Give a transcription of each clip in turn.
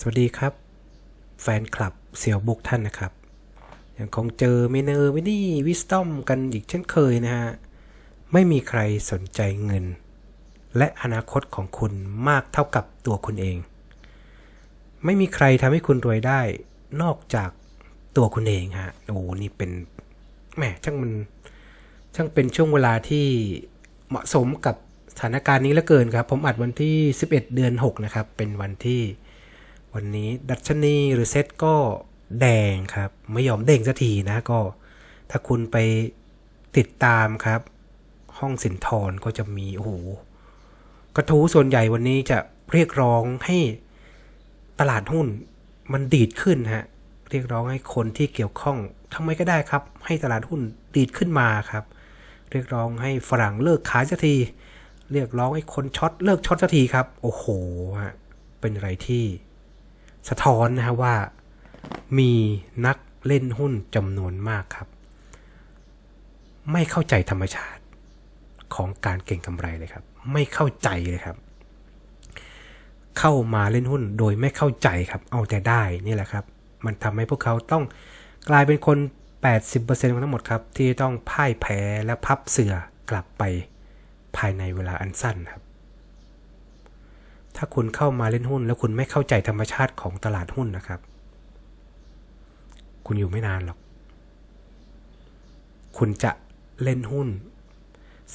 สวัสดีครับ แฟนคลับเสี่ยวบุกท่านนะครับ ยังคงเจอเมเนอร์วินี่วิสตอมกันอีกเช่นเคยนะฮะ ไม่มีใครสนใจเงิน และอนาคตของคุณมากเท่ากับตัวคุณเอง ไม่มีใครทำให้คุณรวยได้นอกจากตัวคุณเองฮะ โอ้นี่เป็นแหมช่างมันช่างเป็นช่วงเวลาที่เหมาะสมกับสถานการณ์นี้เหลือเกินครับ ผมอัดวันที่ 11 เดือน 6 นะครับ เป็นวันที่ วันนี้ดัชนีหรือเซ็ตก็แดงครับ ไม่ยอมเด้งสักทีนะก็ ถ้าคุณไปติดตามครับ ห้องสินทรก็จะมีโอ้โหกระทู้ส่วนใหญ่วันนี้จะเรียกร้องให้ตลาดหุ้นมันดีดขึ้นฮะเรียกร้องให้คนที่เกี่ยวข้องทำไมก็ได้ครับ ให้ตลาดหุ้นดีดขึ้นมาครับ เรียกร้องให้ฝรั่งเลิกขายสักที เรียกร้องให้คนช็อตเลิกช็อตสักทีครับ โอ้โหฮะเป็นอะไรที่ สะท้อนนะฮะว่ามีนักเล่นหุ้นจำนวนมากครับ ไม่เข้าใจธรรมชาติของการเก่งกำไรเลยครับ ไม่เข้าใจเลยครับ เข้ามาเล่นหุ้นโดยไม่เข้าใจครับ เอาแต่ได้นี่แหละครับ มันทำให้พวกเขาต้องกลายเป็นคน 80%ของทั้งหมดครับ ที่ต้องพ่ายแพ้และพับเสือกลับไปภายในเวลาอันสั้นครับ ถ้าคุณเข้ามาเล่นหุ้น แล้วคุณไม่เข้าใจธรรมชาติของตลาดหุ้นนะครับ คุณอยู่ไม่นานหรอก คุณจะเล่นหุ้น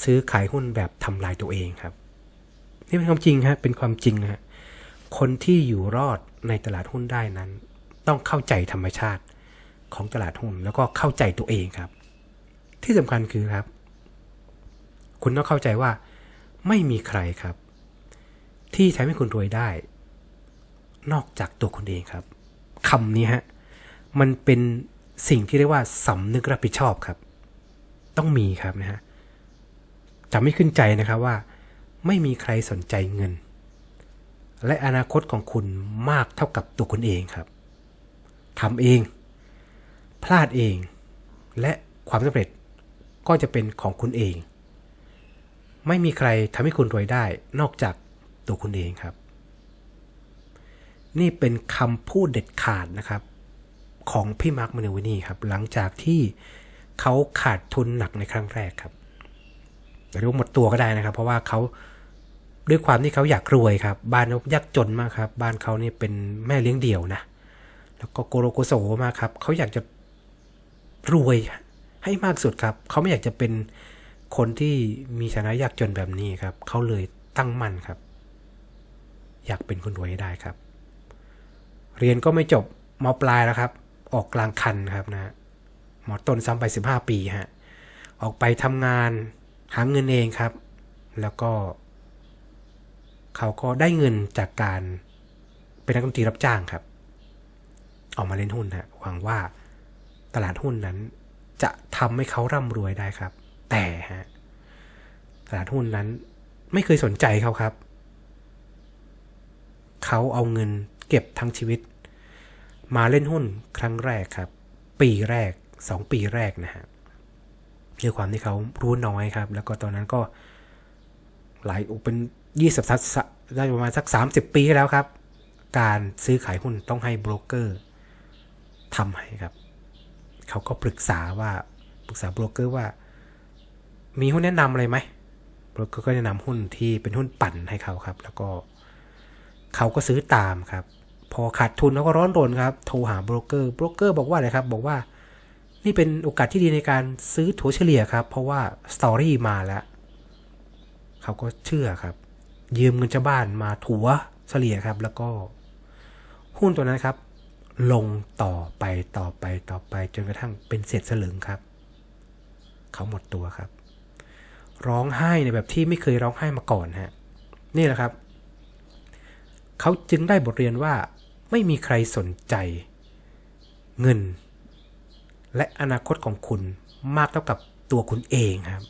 ซื้อขายหุ้นแบบทำลายตัวเองครับ นี่เป็นความจริงฮะเป็นความจริงนะฮะคนที่อยู่รอดในตลาดหุ้นได้นั้น ต้องเข้าใจธรรมชาติของตลาดหุ้นแล้วก็เข้าใจตัวเองครับ ที่สำคัญคือครับ คุณต้องเข้าใจว่าไม่มีใครครับ ที่ใช้ให้คุณรวยได้ นอกจากตัวคุณเองครับคำนี้ฮะมันเป็นสิ่งที่เรียกว่าสำนึกรับผิดชอบครับ ต้องมีครับนะฮะจำไม่ขึ้นใจนะครับว่า ไม่มีใครสนใจเงิน และอนาคตของคุณมากเท่ากับตัวคุณเองครับทำเอง พลาดเอง และความสำเร็จก็จะเป็นของคุณเอง ไม่มีใครทำให้คุณรวยได้ นอกจาก ตัวคุณเองครับ นี่เป็นคำพูดเด็ดขาดนะครับ ของพี่มาร์คมาเนวินีครับ หลังจากที่เขาขาดทุนหนักในครั้งแรกครับหรือว่าหมดตัวก็ได้นะครับ เพราะว่าเขาด้วยความที่เขาอยากรวยครับ บ้านเขายากจนมากครับ บ้านเขานี่เป็นแม่เลี้ยงเดี่ยวนะ แล้วก็โกโรโกโซมากครับเขาอยากจะรวยให้มากสุดครับ เขาไม่อยากจะเป็นคนที่มีฐานะยากจนแบบนี้ครับ เขาเลยตั้งมั่นครับ อยากเป็นคนรวยให้ได้ครับ เรียนก็ไม่จบมปลายแล้วครับ ออกกลางคันครับนะหมอต้นซ้ำไป 15 ปีฮะออกไปทำงานหาเงินเองครับ แล้วก็ เขาก็ได้เงินจากการเป็นนักดนตรีรับจ้างครับ ออกมาเล่นหุ้นฮะหวังว่าตลาดหุ้นนั้น จะทำให้เขาร่ำรวยได้ครับ แต่ฮะตลาดหุ้นนั้นไม่เคยสนใจเขาครับ เขาเอาเงินเก็บทั้งชีวิต มาเล่นหุ้นครั้งแรกครับ ปีแรกสองปีแรกนะฮะด้วยความที่เขารู้น้อยครับ แล้วก็ตอนนั้นก็หลายเป็นยี่สิบสัได้ประมาณสักสามสิบปีแล้วครับ การซื้อขายหุ้นต้องให้โบรกเกอร์ทำให้ครับ เขาก็ปรึกษาว่าปรึกษาโบรกเกอร์ว่า มีหุ้นแนะนำอะไรไหมโบรกเกอร์ก็แนะนำหุ้นที่เป็นหุ้นปั่นให้เขาครับ แล้วก็ เขาก็ซื้อตามครับ พอขาดทุนเขาก็ร้อนรนครับ โทรหาโบรกเกอร์ โบรกเกอร์บอกว่าอะไรครับ บอกว่า นี่เป็นโอกาสที่ดีในการซื้อถัวเฉลี่ยครับ เพราะว่าสตอรี่มาแล้ว เขาก็เชื่อครับ ยืมเงินเจ้าบ้านมาถัวเฉลี่ยครับ แล้วก็ หุ้นตัวนั้นครับ ลงต่อไปต่อไปต่อไปจนกระทั่งเป็นเศษสลึงครับ เขาหมดตัวครับ ร้องไห้ในแบบที่ไม่เคยร้องไห้มาก่อนฮะ นี่แหละครับ เขาจึงได้บทเรียนว่าไม่มีใครสนใจ เงิน และอนาคตของคุณมากเท่ากับตัวคุณเองครับ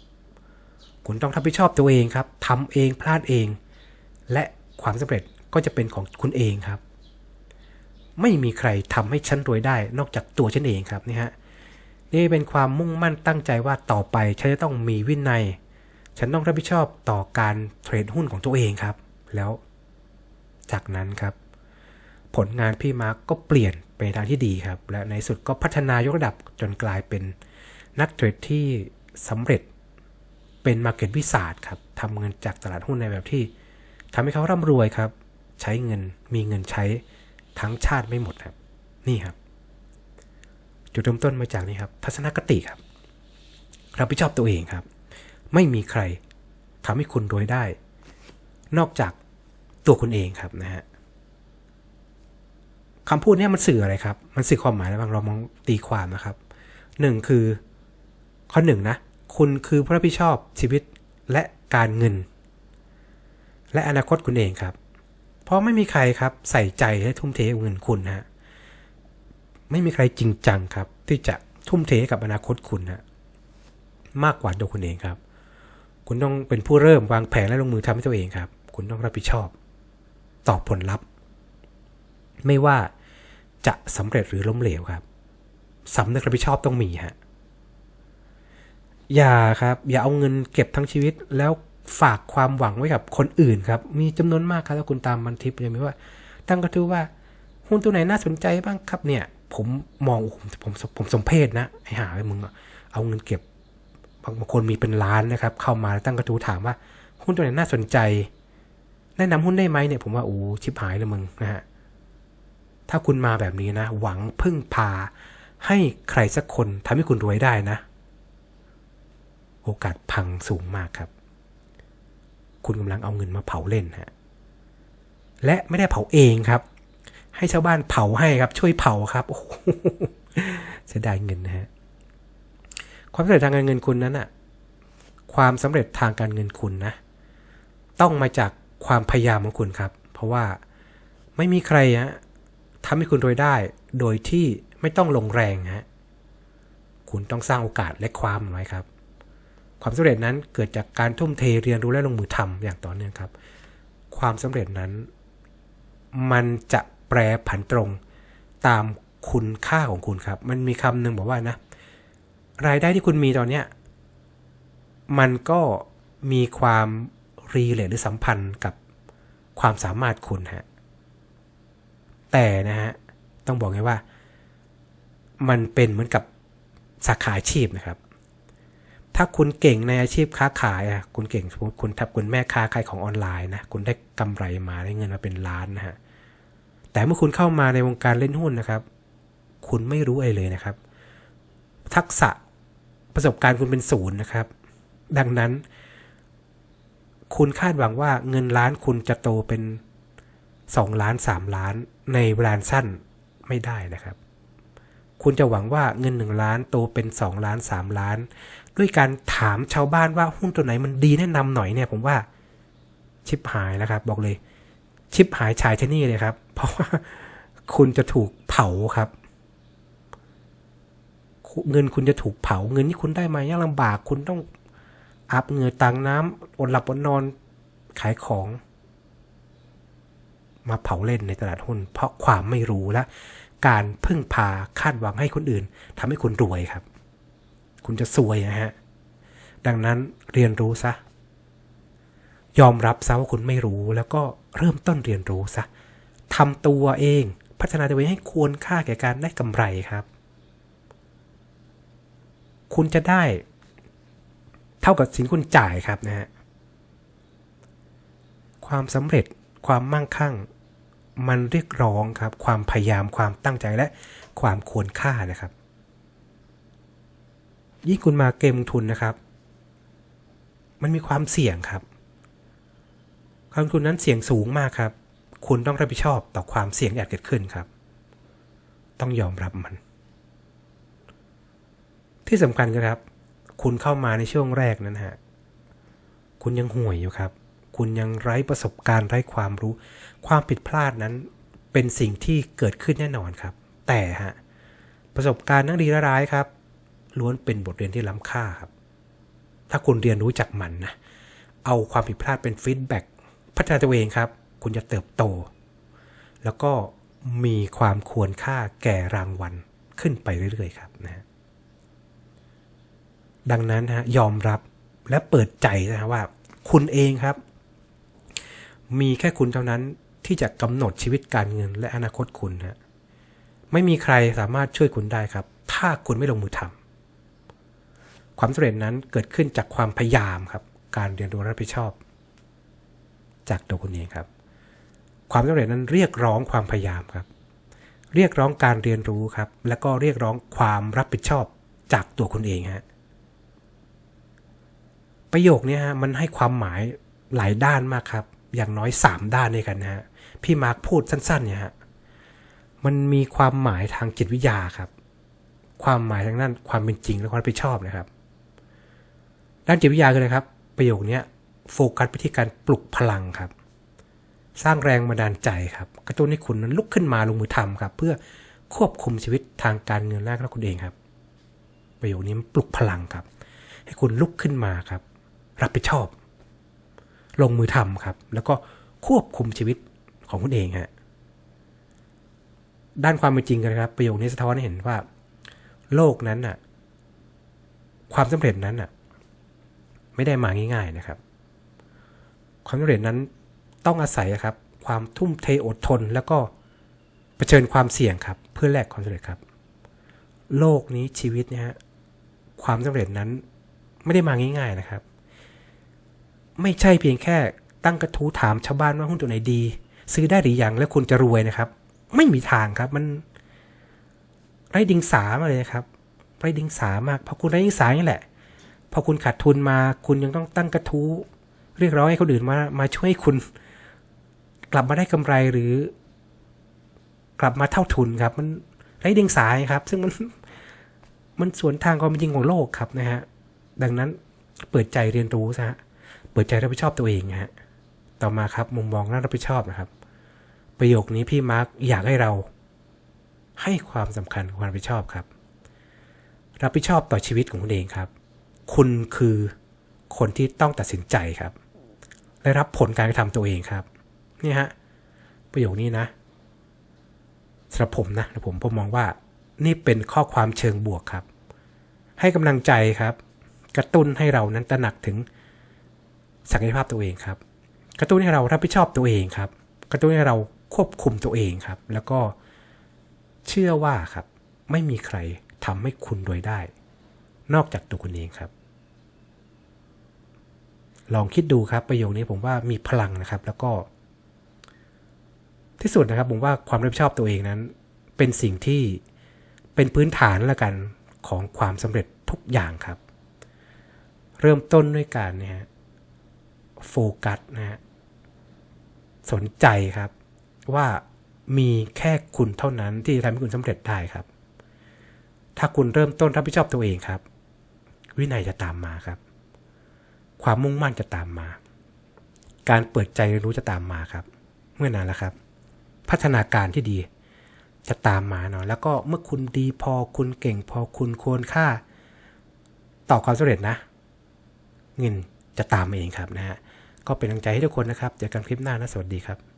คุณต้องรับผิดชอบตัวเองครับทำเองพลาดเอง และความสำเร็จก็จะเป็นของคุณเองครับ ไม่มีใครทำให้ฉันรวยได้นอกจากตัวฉันเองครับนี่ฮะนี่เป็นความมุ่งมั่นตั้งใจว่าต่อไปฉันจะต้องมีวินัย ฉันต้องรับผิดชอบต่อการเทรดหุ้นของตัวเองครับ แล้ว จากนั้นครับ ผลงานพี่มาร์กก็เปลี่ยนไปทางที่ดีครับ และในสุดก็พัฒนายกระดับจนกลายเป็นนักเทรดที่สำเร็จเป็นมาร์เก็ตวิสาดครับทำเงินจากตลาดหุ้นในแบบที่ทำให้เขาร่ำรวยครับ ใช้เงินมีเงินใช้ทั้งชาติไม่หมดครับ นี่ครับ จุดเริ่มต้นมาจากนี่ครับ ทัศนคติครับรับผิดชอบตัวเองครับ ไม่มีใครทำให้คุณรวยได้ นอกจาก ตัวคุณเองครับนะฮะคำพูดเนี้มันสื่ออะไรครับ มันสื่อความหมายอะไรบ้างเรามองตีความนะครับหนึ่งคือข้อหนึ่งนะ คุณคือผู้รับผิดชอบชีวิตและการเงิน และอนาคตคุณเองครับ เพราะไม่มีใครครับใส่ใจและทุ่มเทเงินคุณนะฮะไม่มีใครจริงจังครับ ที่จะทุ่มเทกับอนาคตคุณนะมากกว่าตัวคุณเองครับ คุณต้องเป็นผู้เริ่มวางแผนและลงมือทำให้ตัวเองครับ คุณต้องรับผิดชอบ ตอบผลลัพธ์ ไม่ว่าจะสำเร็จหรือล้มเหลวครับสำนึกรับผิดชอบต้องมีฮะอย่าครับ อย่าเอาเงินเก็บทั้งชีวิต แล้วฝากความหวังไว้กับคนอื่นครับ มีจำนวนมากครับถ้าคุณตามมันทิปยังมีว่า ตั้งกระทู้ว่าหุ้นตัวไหนน่าสนใจบ้างครับเนี่ย ผมมองผมผมผมสมเพศนะไอ้หาไอ้มึงอะเอาเงินเก็บบางคนมีเป็นล้านนะครับ เข้ามาแล้วตั้งกระทู้ถามว่าหุ้นตัวไหนน่าสนใจ แนะนำหุ้นได้ไหมเนี่ยผมว่าโอ้ชิบหายเลยมึงนะฮะถ้าคุณมาแบบนี้นะ หวังพึ่งพา ให้ใครสักคนทำให้คุณรวยได้นะ โอกาสพังสูงมากครับ คุณกำลังเอาเงินมาเผาเล่นฮะและไม่ได้เผาเองครับ ให้ชาวบ้านเผาให้ครับ ช่วยเผาครับโอ้โหเสียดายเงินนะฮะความสำเร็จทางการเงินคุณนั้นอะความสำเร็จทางการเงินคุณนะ ต้องมาจาก ความพยายามของคุณครับ เพราะว่าไม่มีใครฮะทำให้คุณรวยได้ โดยที่ไม่ต้องลงแรงฮะคุณต้องสร้างโอกาสและความไว้ครับ ความสำเร็จนั้นเกิดจากการทุ่มเทเรียนรู้และลงมือทำอย่างต่อเนื่องครับ ความสำเร็จนั้น มันจะแปรผันตรงตามคุณค่าของคุณครับ มันมีคำหนึ่งบอกว่านะ รายได้ที่คุณมีตอนเนี้ยมันก็มีความ รีเลทหรือสัมพันธ์กับความสามารถคุณฮะ แต่นะฮะ ต้องบอกไงว่า มันเป็นเหมือนกับสาขาอาชีพนะครับ ถ้าคุณเก่งในอาชีพค้าขายอะ คุณเก่งสมมติคุณทับคุณแม่ค้าขายของออนไลน์นะ คุณได้กำไรมาได้เงินมาเป็นล้านนะฮะ แต่เมื่อคุณเข้ามาในวงการเล่นหุ้นนะครับ คุณไม่รู้อะไรเลยนะครับ ทักษะประสบการณ์คุณเป็นศูนย์นะครับ ดังนั้น คุณคาดหวังว่าเงินล้านคุณจะโตเป็น2ล้าน3ล้านในเวลาสั้นไม่ได้นะครับ คุณจะหวังว่าเงิน1ล้านโตเป็น2ล้าน3ล้าน ด้วยการถามชาวบ้านว่าหุ้นตัวไหนมันดีแนะนำหน่อยเนี่ย ผมว่าชิปหายนะครับ บอกเลย ชิปหายชายที่นี่เลยครับ เพราะว่าคุณจะถูกเผาครับ เงินคุณจะถูกเผาเงินที่คุณได้มา ยากลำบากคุณต้อง อาบเหงื่อตังน้ำอดหลับอดนอนขายของ มาเผาเล่นในตลาดหุ้น เพราะความไม่รู้และ การพึ่งพาคาดหวังให้คนอื่นทำให้คุณรวยครับ คุณจะซวยนะฮะ ดังนั้นเรียนรู้ซะ ยอมรับซะว่าคุณไม่รู้แล้วก็เริ่มต้นเรียนรู้ซะทำตัวเองพัฒนาตัวเองให้ควรค่าแก่การได้กำไรครับ คุณจะได้ เท่ากับสินคุณจ่ายครับนะฮะความสำเร็จความมั่งคั่ง มันเรียกร้องครับ ความพยายามความตั้งใจและความควรค่านะครับ ยิ่งคุณมาเกมลงทุนนะครับ มันมีความเสี่ยงครับการลงทุนนั้นเสี่ยงสูงมากครับ คุณต้องรับผิดชอบต่อความเสี่ยงที่อาจเกิดขึ้นครับ ต้องยอมรับมัน ที่สำคัญครับ คุณเข้ามาในช่วงแรกนั้นฮะ คุณยังห่วยอยู่ครับ คุณยังไร้ประสบการณ์ไร้ความรู้ ความผิดพลาดนั้นเป็นสิ่งที่เกิดขึ้นแน่นอนครับ แต่ฮะประสบการณ์ทั้งดีและร้ายครับ ล้วนเป็นบทเรียนที่ล้ำค่าครับ ถ้าคุณเรียนรู้จากมันนะ เอาความผิดพลาดเป็นฟีดแบ็กพัฒนาตัวเองครับ คุณจะเติบโต แล้วก็มีความควรค่าแก่รางวัลขึ้นไปเรื่อยๆ ครับนะ ดังนั้นฮะยอมรับและเปิดใจนะว่า คุณเองครับ มีแค่คุณเท่านั้นที่จะกำหนดชีวิตการเงินและอนาคตคุณฮะไม่มีใครสามารถช่วยคุณได้ครับ ถ้าคุณไม่ลงมือทำความสำเร็จนั้นเกิดขึ้นจากความพยายามครับ การเรียนรู้รับผิดชอบ จากตัวคุณเองครับ ความสำเร็จนั้นเรียกร้องความพยายามครับ เรียกร้องการเรียนรู้ครับ แล้วก็เรียกร้องความรับผิดชอบจากตัวคุณเองฮะ ประโยคนี้ฮะมันให้ความหมายหลายด้านมากครับ อย่างน้อย 3 ด้านด้วยกันนะฮะพี่มาร์คพูดสั้นๆเนี่ยฮะมันมีความหมายทางจิตวิทยาครับ ความหมายทางด้านความเป็นจริงและความรับผิดชอบนะครับ ด้านจิตวิทยาคืออะไรครับ ประโยคนี้โฟกัสไปที่การปลุกพลังครับ สร้างแรงบันดาลใจครับ กระตุ้นให้คุณนั้นลุกขึ้นมาลงมือทำครับ เพื่อควบคุมชีวิตทางการเงินแรกและคุณเองครับ ประโยคนี้มันปลุกพลังครับ ให้คุณลุกขึ้นมาครับ รับผิดชอบ ลงมือทำครับ แล้วก็ควบคุมชีวิตของคุณเองฮะด้านความเป็นจริงกันนะครับ ประโยคนี้สะท้อนให้เห็นว่า โลกนั้นน่ะ ความสำเร็จนั้นน่ะ ไม่ได้มาง่าย ๆนะครับ ความสำเร็จนั้นต้องอาศัยครับ ความทุ่มเทอดทน แล้วก็เผชิญความเสี่ยงครับ เพื่อแลกความสำเร็จครับ โลกนี้ชีวิตเนี่ยฮะความสำเร็จนั้นไม่ได้มาง่าย ๆนะครับ ไม่ใช่เพียงแค่ตั้งกระทู้ถามชาวบ้านว่าหุ้นตัวไหนดี ซื้อได้หรือยังแล้วคุณจะรวยนะครับ ไม่มีทางครับมันไร้ดิงสามาเลยนะครับไร้ดิงสามากพอคุณไร้ดิงสานี่แหละ พอคุณขาดทุนมาคุณยังต้องตั้งกระทู้ เรียกร้องให้คนอื่นมามาช่วยคุณ กลับมาได้กำไรหรือ กลับมาเท่าทุนครับ มันไร้ดิงสาครับ ซึ่งมันมันสวนทางความเป็นจริงของโลกครับนะฮะดังนั้นเปิดใจเรียนรู้ซะ เปิดใจรับผิดชอบตัวเองฮะต่อมาครับมุมมองน่ารับผิดชอบนะครับ ประโยคนี้พี่มาร์กอยากให้เรา ให้ความสำคัญความรับผิดชอบครับ รับผิดชอบต่อชีวิตของคุณเองครับ คุณคือคนที่ต้องตัดสินใจครับและรับผลการกระทำตัวเองครับ นี่ฮะ ประโยคนี้นะสำหรับผมนะผมผมมองว่า นี่เป็นข้อความเชิงบวกครับ ให้กำลังใจครับ กระตุ้นให้เรานั้นตระหนักถึง ศักยภาพตัวเองครับ กระตุ้นให้เรารับผิดชอบตัวเองครับ กระตุ้นให้เราควบคุมตัวเองครับ แล้วก็เชื่อว่าครับ ไม่มีใครทำให้คุณรวยได้ นอกจากตัวคุณเองครับ ลองคิดดูครับประโยคนี้ผมว่ามีพลังนะครับ แล้วก็ ที่สุดนะครับผมว่าความรับผิดชอบตัวเองนั้น เป็นสิ่งที่เป็นพื้นฐานละกันของความสำเร็จทุกอย่างครับ เริ่มต้นด้วยการนะฮะ โฟกัสนะฮะสนใจครับ ว่ามีแค่คุณเท่านั้นที่จะทำให้คุณสำเร็จได้ครับ ถ้าคุณเริ่มต้นรับผิดชอบตัวเองครับ วินัยจะตามมาครับ ความมุ่งมั่นจะตามมา การเปิดใจเรียนรู้จะตามมาครับ เมื่อนานแล้วครับ พัฒนาการที่ดี จะตามมาเนาะแล้วก็เมื่อคุณดีพอคุณเก่งพอคุณควรค่า ต่อความสำเร็จนะ เงินจะตามมาเองครับนะฮะ ก็เป็นกำลังใจให้ทุกคนนะครับเจอกันคลิปหน้านะสวัสดีครับ